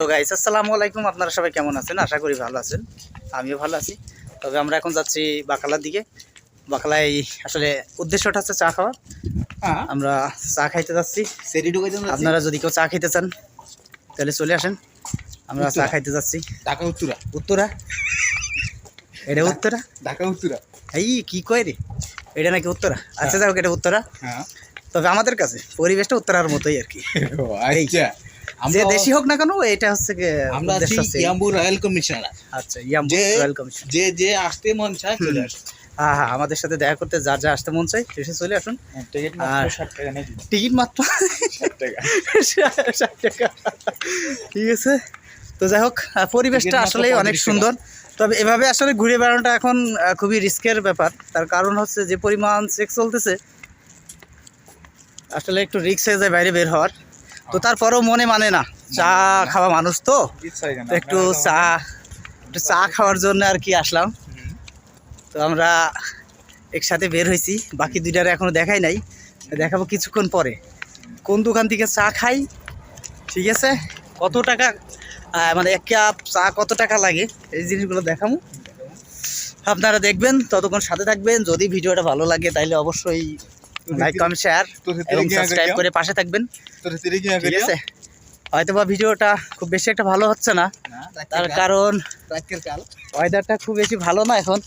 তো গাইস আসসালামু আলাইকুম। আপনারা সবাই কেমন আছেন? আশা করি ভালো আছেন। আমিও ভালো আছি। তবে আমরা এখন যাচ্ছি বাকালার দিকে। বাকালায় আসলে উদ্দেশ্যটা হচ্ছে চা খাওয়া। হ্যাঁ। আমরা চা খাইতে যাচ্ছি। আপনারা যদি কেউ চা খাইতে চান তাহলে চলে আসেন। আমরা চা খাইতে যাচ্ছি। ঢাকা উত্তরা। উত্তরা? এটা উত্তরা? ঢাকা উত্তরা। এই কি কয় রে? এটা নাকি উত্তরা? আচ্ছা যাও এটা উত্তরা। হ্যাঁ। তবে আমাদের কাছে পরিবেশটা উত্তরার মতোই আর কি। আচ্ছা। যে দেশি হোক না কেন এটা হচ্ছে আমরা আছি। Yanbu royal commissioner. আচ্ছা ইয়াম্বু রয়্যাল যে যে আসতে মন চায় চলে হ্যাঁ হ্যাঁ আমাদের সাথে দেখা করতে যা যা আসতে মন চাই চলে আসুন। টিকিট নেই টিকিট মাত্র ষাট টাকা। ঠিক আছে? তো যাই হোক পরিবেশটা আসলে অনেক সুন্দর। তবে এভাবে আসলে ঘুরে বেড়ানোটা এখন খুবই রিস্কের ব্যাপার। তার কারণ হচ্ছে যে পরিমাণ চেক চলতেছে আসলে একটু রিস্ক হয়ে যায় বাইরে বের হওয়ার। তো তারপরেও মনে মানে না। চা খাওয়া মানুষ তো। একটু চা একটু চা খাওয়ার জন্য আর কি আসলাম। তো আমরা একসাথে বের হয়েছি। বাকি দুইটার এখনও দেখাই নাই। দেখাবো কিছুক্ষণ পরে। কোন দোকান থেকে চা খাই? ঠিক আছে? কত টাকা মানে এক কাপ চা কত টাকা লাগে? এই জিনিসগুলো দেখাবো। আপনারা দেখবেন, ততক্ষণ সাথে থাকবেন। যদি ভিডিওটা ভালো লাগে তাহলে অবশ্যই লাইক কমেন্ট শেয়ার এবং সাবস্ক্রাইব করে পাশে থাকবেন। ঠিক আছে? হয়তো বা ভিডিওটা খুব বেশি একটা ভালো হচ্ছে না। তার কারণ ওয়েদারটা খুব বেশি ভালো না এখন।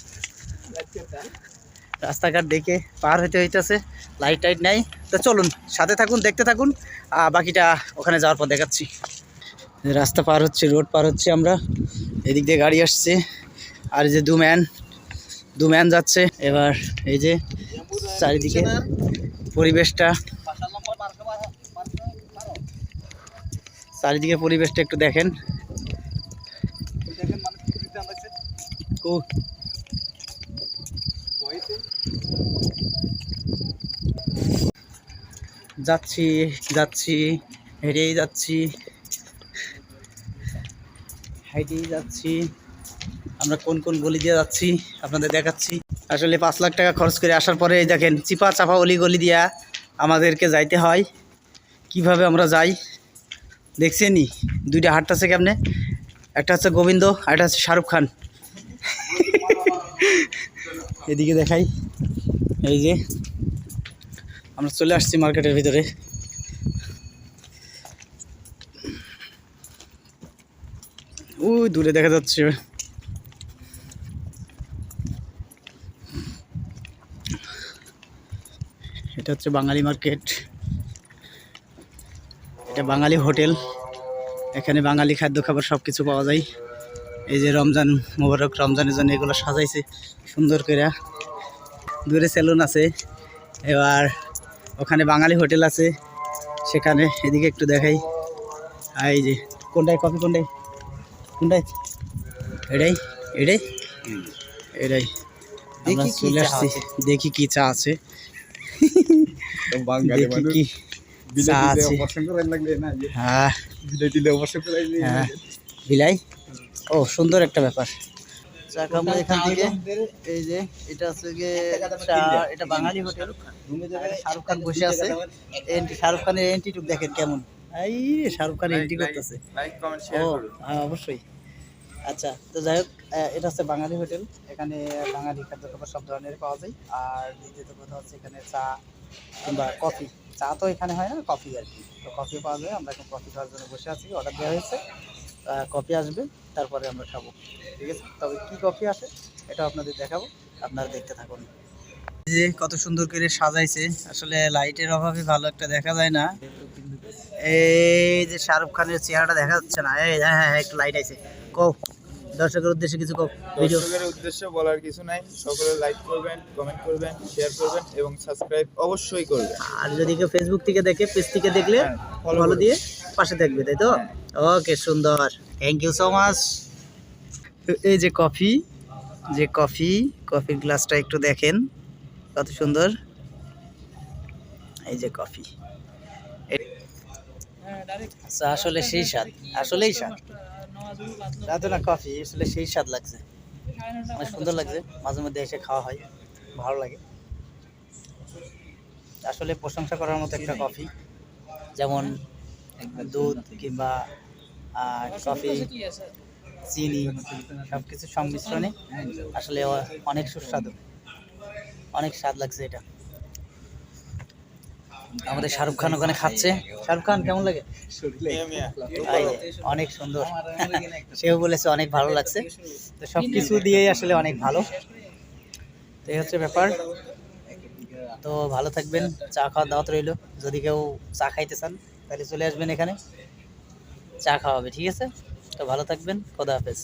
রাস্তাঘাট দেখে পার হইতে হইতেছে লাইট টাইট নাই। তো চলুন সাথে থাকুন দেখতে থাকুন আর বাকিটা ওখানে যাওয়ার পর দেখাচ্ছি। রাস্তা পার হচ্ছে রোড পার হচ্ছে আমরা। এদিক দিয়ে গাড়ি আসছে। আর এই যে দু ম্যান দু ম্যান যাচ্ছে। এবার এই যে চারিদিকে পরিবেশটা। চারিদিকে পরিবেশটা একটু দেখেন। যাচ্ছি যাচ্ছি, হেঁটেই যাচ্ছি। হেঁটেই যাচ্ছি। আমরা কোন কোন গলি দিয়ে যাচ্ছি আপনাদের দেখাচ্ছি। আসলে পাঁচ লাখ টাকা খরচ করে আসার পরে দেখেন চিপা চাপা অলি গলি দিয়া আমাদেরকে যাইতে হয়। কীভাবে আমরা যাই? দেখছেনই? দুইটা হাঁটতেছে কেমনে? একটা হচ্ছে গোবিন্দ একটা হচ্ছে শাহরুখ খান। এদিকে দেখাই। এই যে আমরা চলে আসছি মার্কেটের ভিতরে। ওই দূরে দেখা যাচ্ছে। এটা হচ্ছে বাঙালি মার্কেট। এটা বাঙালি হোটেল। এখানে বাঙালি খাদ্য খাবার সব কিছু পাওয়া যায়। এই যে রমজান মোবারক রমজানের জন্য এগুলো সাজাইছে সুন্দর করে দূরে সেলুন আছে। এবার ওখানে বাঙালি হোটেল আছে। সেখানে এদিকে একটু দেখাই। এই যে কোনটায় কফি কোনটায়? কোনটায়? এটাই এটাই? এটাই। আমরা চলে আসছি। দেখি কি চা আছে। বাঙালি মানুষ কি চা বিলাতি আছে অপারেশন করার লাগবে না যে হ্যাঁ বিলাতি অপারেশন করার লাগবে হ্যাঁ বিলাই ও সুন্দর একটা ব্যাপার। চা খাব এখান থেকে। এই যে এটা হচ্ছে গিয়ে এটা বাঙালি হোটেল এখানে শাহরুখ খান বসে আছে। এন্ট্রি শাহরুখ খানের এন্ট্রি টুক দেখেন কেমন। এই শাহরুখ খান এন্ট্রি করতেছে। ও হ্যাঁ অবশ্যই। আচ্ছা তো যাই হোক এটা হচ্ছে বাঙালি হোটেল। এখানে বাঙালি খাদ্য খাবার সব ধরনের পাওয়া যায়। আর দ্বিতীয়ত কথা হচ্ছে এখানে চা কিংবা কফি। চা তো এখানে হয় না, কফি আর কি। তো কফি পাওয়া যায়, আমরা এখন কফি খাওয়ার জন্য বসে আছি অর্ডার দেওয়া হয়েছে। কফি আসবে, তারপরে আমরা খাব, ঠিক আছে? তবে কি কফি আসে এটা আপনাদের দেখাবো, আপনারা দেখতে থাকুন। যে কত সুন্দর করে সাজাইছে, আসলে লাইটের অভাবে ভালো একটা দেখা যায় না। এই যে শাহরুখ খানের চেহারাটা দেখা যাচ্ছে না। এই হ্যাঁ হ্যাঁ একটু লাইট আছে কো দর্শকের উদ্দেশ্যে কিছু ভিডিও দর্শকের উদ্দেশ্যে বলার কিছু নাই। সকলে লাইক করবেন কমেন্ট করবেন শেয়ার করবেন এবং সাবস্ক্রাইব অবশ্যই করবেন। আর যদি কেউ ফেসবুক থেকে দেখে পেজ থেকে দেখলে হ্যাঁ, ফলো দিয়ে পাশে থাকবে তাই তো? ওকে সুন্দর। থ্যাংক ইউ সো মাচ এই যে কফি যে কফি কফির গ্লাসটা একটু দেখেন কত সুন্দর। এই যে কফি আচ্ছা আসলে সেই স্বাদ আসলেই স্বাদ। না তো না কফি আসলে সেই স্বাদ লাগছে। অনেক সুন্দর লাগছে, মাঝে মধ্যে এসে খাওয়া হয়, ভালো লাগে। আসলে প্রশংসা করার মতো একটা কফি যেমন দুধ কিংবা কফি চিনি সব কিছু সংমিশ্রণে আসলে অনেক সুস্বাদু। অনেক স্বাদ লাগছে এটা। আমাদের শাহরুখ খান ওখানে খাচ্ছে। শাহরুখ খান, কেমন লাগে? অনেক সুন্দর। সেও বলেছে অনেক ভালো লাগছে। তো সব কিছু দিয়েই আসলে অনেক ভালো। তো এই হচ্ছে ব্যাপার। তো ভালো থাকবেন, চা খাওয়ার দাওয়াত রইল। যদি কেউ চা খাইতে চান, তাহলে চলে আসবেন এখানে। চা খাওয়াবে, ঠিক আছে? তো ভালো থাকবেন, খোদা হাফেজ।